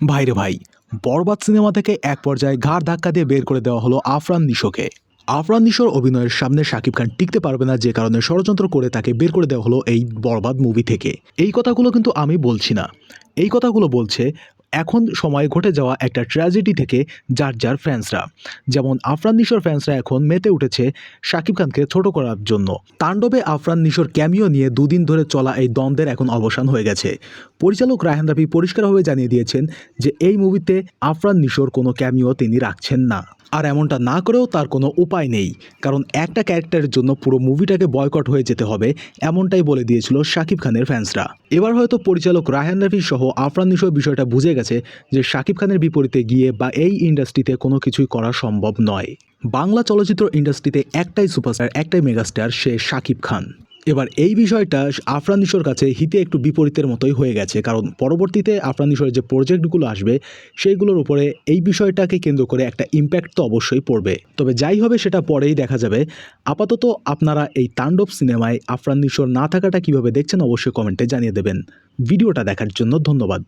ভাইরে ভাই, বরবাদ সিনেমা থেকে এক পর্যায়ে ঘাড় ধাক্কা দিয়ে বের করে দেওয়া হলো আফরান নিশোকে। আফরান নিশোর অভিনয়ের সামনে শাকিব খান টিকতে পারবে না যে কারণে ষড়যন্ত্র করে তাকে বের করে দেওয়া হলো এই বরবাদ মুভি থেকে। এই কথাগুলো কিন্তু আমি বলছি না। এই কথাগুলো বলছে এখন সময় ঘটে যাওয়া একটা ট্র্যাজেডি থেকে যার যার ফ্যান্সরা যেমন আফরান নিশোর ফ্যান্সরা এখন মেতে উঠেছে শাকিব খানকে ছোট করার জন্য। তাণ্ডবে আফরান নিশোর ক্যামিও নিয়ে দুদিন ধরে চলা এই দ্বন্দ্বের এখন অবসান হয়ে গেছে। পরিচালক রায়হান রাফি পরিষ্কারভাবে জানিয়ে দিয়েছেন যে এই মুভিতে আফরান নিশোর কোনো ক্যামিও তিনি রাখছেন না। আর এমনটা না করেও তার কোনো উপায় নেই। কারণ একটা ক্যারেক্টারের জন্য পুরো মুভিটাকে বয়কট হয়ে যেতে হবে, এমনটাই বলে দিয়েছিল শাকিব খানের ফ্যান্সরা। এবার হয়তো পরিচালক রায়হান রাফি সহ আফরান বিষয়টা বুঝে গেছে যে শাকিব খানের বিপরীতে গিয়ে বা এই ইন্ডাস্ট্রিতে কোনো কিছুই করা সম্ভব নয়। বাংলা চলচ্চিত্র ইন্ডাস্ট্রিতে একটাই সুপারস্টার, একটাই মেগাস্টার সে শাকিব খান। এবার এই বিষয়টা আফরান নিশোর কাছে হিতে একটু বিপরীতের মতোই হয়ে গেছে, কারণ পরবর্তীতে আফরান নিশোর যে প্রজেক্টগুলো আসবে, সেইগুলোর উপরে এই বিষয়টাকে কেন্দ্র করে একটা ইম্প্যাক্ট তো অবশ্যই পড়বে। তবে যাই হবে সেটা পরেই দেখা যাবে। আপাতত আপনারা এই তাণ্ডব সিনেমায় আফরান নিশোর না থাকাটা কীভাবে দেখছেন অবশ্যই কমেন্টে জানিয়ে দেবেন। ভিডিওটা দেখার জন্য ধন্যবাদ।